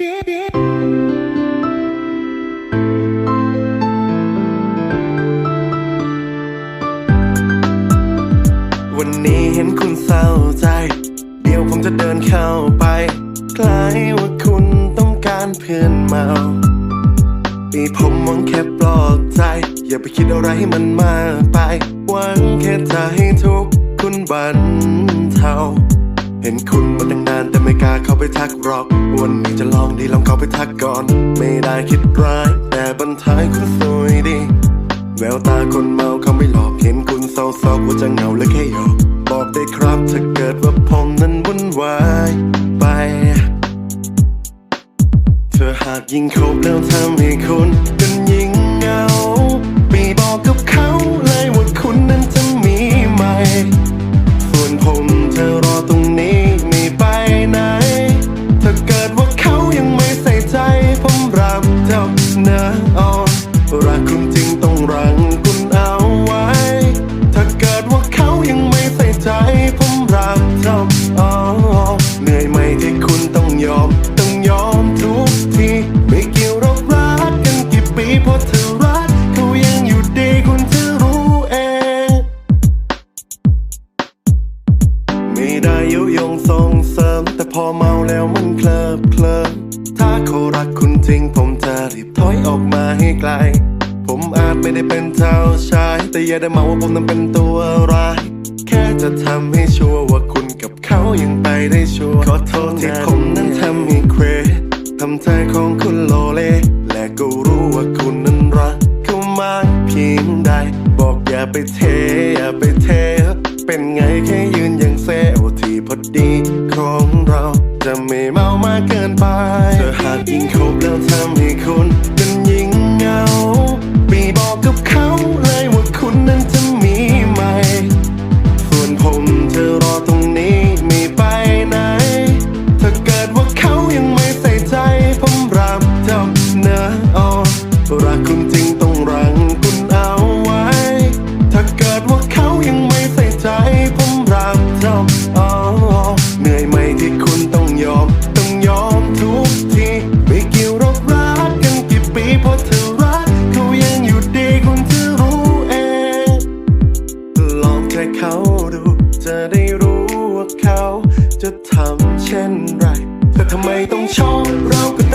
วันนี้เห็นคุณเศร้าใจ เดี๋ยวผมจะเดินเข้าไป คล้ายว่าคุณต้องการเพื่อนเมามีผมหวังแค่ปลอบใจ อย่าไปคิดอะไรให้มันมากไป หวังแค่จะให้ทุกคุณบันเทา ห็นคุณมาตั้งนานแต่ไม่กล้าเข้าไปทักหรอก วันนี้จะลองดีลองเข้าไปทักก่อน ไม่ได้คิดร้าย แต่บรรทายคุณสวยดี แววตาคนเมาเขาไม่หลอกเห็นคุณเศร้าซอกว่าจะเหงาและแค่หยอกบอกได้ครับถ้าเกิดว่าผมนั้นวุ่นวายไป เธอหากยิ่งคบแล้วทำให้คุณกันยิ่งเหงาไม่บอกกับเขา รักคุณจริงต้องรังคุณเอาไว้ ถ้าเกิดว่าเขายังไม่ใส่ใจผมรับเจ้าออเหนื่อยไหมที่คุณต้องยอม ต้องยอมทุกทีไม่เกี่ยวรอกรักกันกี่ปีเพราะเธอรักเขายังอยู่ดีคุณจะรู้เอง ไม่ได้ยุยงส่งเสริม แต่พอเมาแล้วมันเคลิบเคลิ้ม ถ้าเขารักคุณจริงผมจะรีบถอยออกมาให้ไกล ผมอาจไม่ได้เป็นเจ้าชาย แต่อย่าได้มาว่าผมนั้นเป็นตัวร้าย แค่จะทำให้ชัวร์ว่าคุณกับเขายังไปได้ชัวร์ขอโทษที่ผมนั้นทำให้เครทำใจของคุณโลเล และก็รู้ว่าคุณนั้นรักเขามากเพียงใด บอกอย่าไปเท ยิ่งคบแล้วทำให้คุณกันยิ่งเหงาไม่บอกกับเขาเลยว่าคุณนั้นจะมีไหมส่วนผมจะรอตรงนี้ไม่ไปไหน ถ้าเกิดว่าเขายังไม่ใส่ใจ ผมรับเจ้าเนื้อออรักคุณจริงต้องรังคุณเอาไว้ ถ้าเกิดว่าเขายังไม่ใส่ใจ ผมรับเจ้าออเหนื่อยไหม เขาดู จะได้รู้ว่าเขาจะทำเช่นไร แต่ทำไมต้องชอบเราก็